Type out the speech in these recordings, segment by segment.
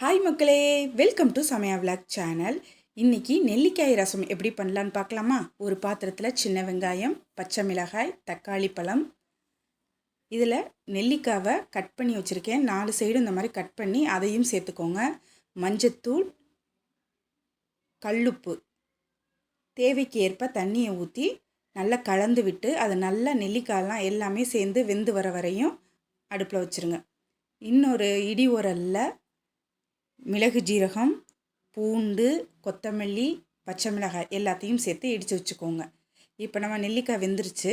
Hi மக்களே. Welcome to Samaya vlog channel இன்றைக்கி நெல்லிக்காய் ரசம் எப்படி பண்ணலான்னு பார்க்கலாமா? ஒரு பாத்திரத்தில் சின்ன வெங்காயம் பச்சை மிளகாய் தக்காளி பழம். இதில் நெல்லிக்காவை கட் பண்ணி வச்சுருக்கேன். நாலு சைடு இந்த மாதிரி கட் பண்ணி அதையும் சேர்த்துக்கோங்க. மஞ்சத்தூள் கல்லுப்பு. தேவைக்கு ஏற்ப தண்ணியை ஊற்றி நல்லா கலந்து விட்டு அது நல்லா நெல்லிக்காயெலாம் எல்லாமே சேர்ந்து வெந்து வர வரையும் அடுப்பில் வச்சுருங்க. இன்னொரு இடி உரலில் மிளகு ஜீரகம் பூண்டு கொத்தமல்லி பச்சை மிளகாய் எல்லாத்தையும் சேர்த்து இடித்து வச்சுக்கோங்க. இப்போ நம்ம நெல்லிக்காய் வெந்துருச்சு.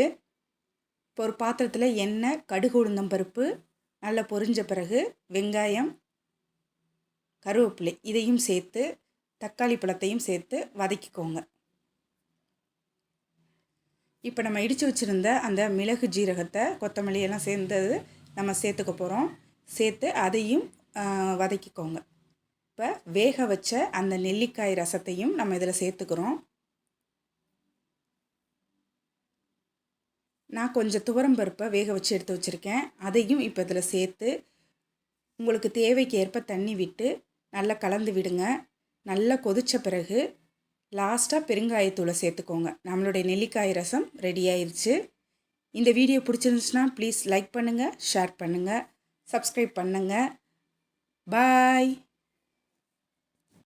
இப்போ ஒரு பாத்திரத்தில் எண்ணெய் கடுகு உளுந்தம் பருப்பு நல்லா பொரிஞ்ச பிறகு வெங்காயம் கருவேப்பிலை இதையும் சேர்த்து தக்காளி பழத்தையும் சேர்த்து வதக்கிக்கோங்க. இப்போ நம்ம இடித்து வச்சுருந்த அந்த மிளகு ஜீரகத்தை கொத்தமல்லி எல்லாம் சேர்ந்தது நம்ம சேர்த்துக்க போகிறோம் சேர்த்து அதையும் வதக்கிக்கோங்க. இப்போ வேக வச்ச அந்த நெல்லிக்காய் ரசத்தையும் நம்ம இதில் சேர்த்துக்கிறோம். நான் கொஞ்சம் துவரம்பருப்பை வேக வச்சு எடுத்து வச்சுருக்கேன். அதையும் இப்போ இதில் சேர்த்து உங்களுக்கு தேவைக்கு ஏற்ப தண்ணி விட்டு நல்லா கலந்து விடுங்க. நல்லா கொதித்த பிறகு லாஸ்ட்டாக பெருங்காயத்தூளை சேர்த்துக்கோங்க. நம்மளுடைய நெல்லிக்காய் ரசம் ரெடி ஆயிடுச்சு இந்த வீடியோ பிடிச்சிருந்துச்சுன்னா ப்ளீஸ் லைக் பண்ணுங்கள் ஷேர் பண்ணுங்கள் சப்ஸ்கிரைப் பண்ணுங்கள் பாய்.